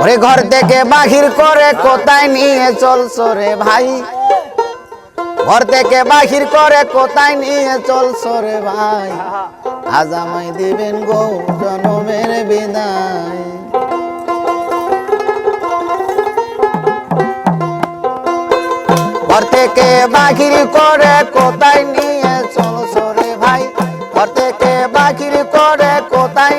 ওরে ঘর থেকে বাহির করে কোথায় নিয়ে চলছো রে ভাই? ঘর থেকে বাহির করে কোথায় নিয়ে চলছো রে ভাই? আজ আমায় দিবেন গো জনমের বিদায়। ঘর থেকে বাহির করে কোথায় নিয়ে চলছো রে ভাই? ঘর থেকে বাহির করে কোথায়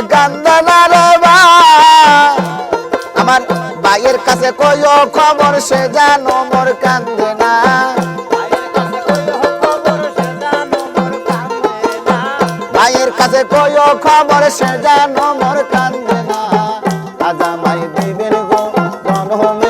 জানো মোর কান্দনা রে ভাই আমার ভাইয়ের কাছে কয় খবর, সে জানো মোর কান্দে না। ভাইয়ের কাছে কয় খবর, সে জানো মোর কান্দে না। আজ আমায় দিবেন গো জনমের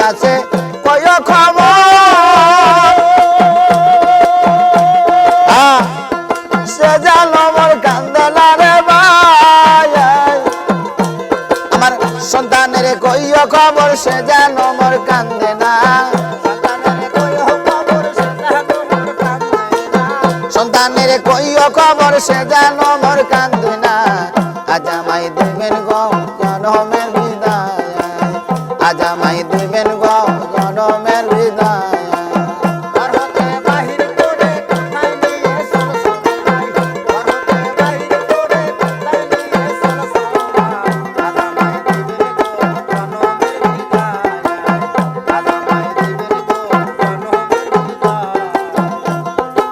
কাছে, কয় খবর? খবর, সে কান্দে না। সন্তানের খবর, সে মোর কান্দে না। আজ আমায় দেবেন বিদায়। দেবেন গো জনমের বিদায়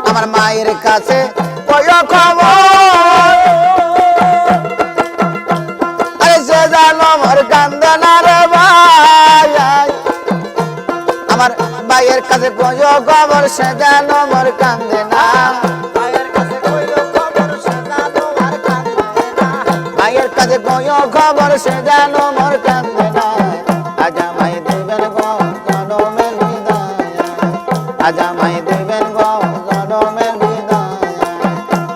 আমার মায়ের কাছে কয় খবর। ভাইয়ের কাছে কয় খবর সে জানো আমার কান্দে না। ভাইয়ের কাছে কয় খবর সে জানো আমার কান্দে না। আজ মাই দেবেন গো জনমের বিদায় আজ আমায় দেবেন গো জনমের বিদায়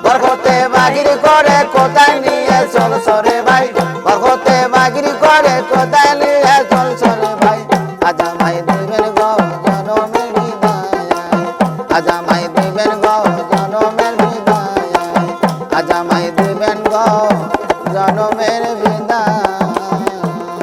বরকতে বাগির করে কোথায় নিয়ে চল সরে ভাই। বরকতে বাগির করে কোথায় দেবেন গো জনমের বিদায়। আজ আমায় দিবেন গো জনমের বিদায়।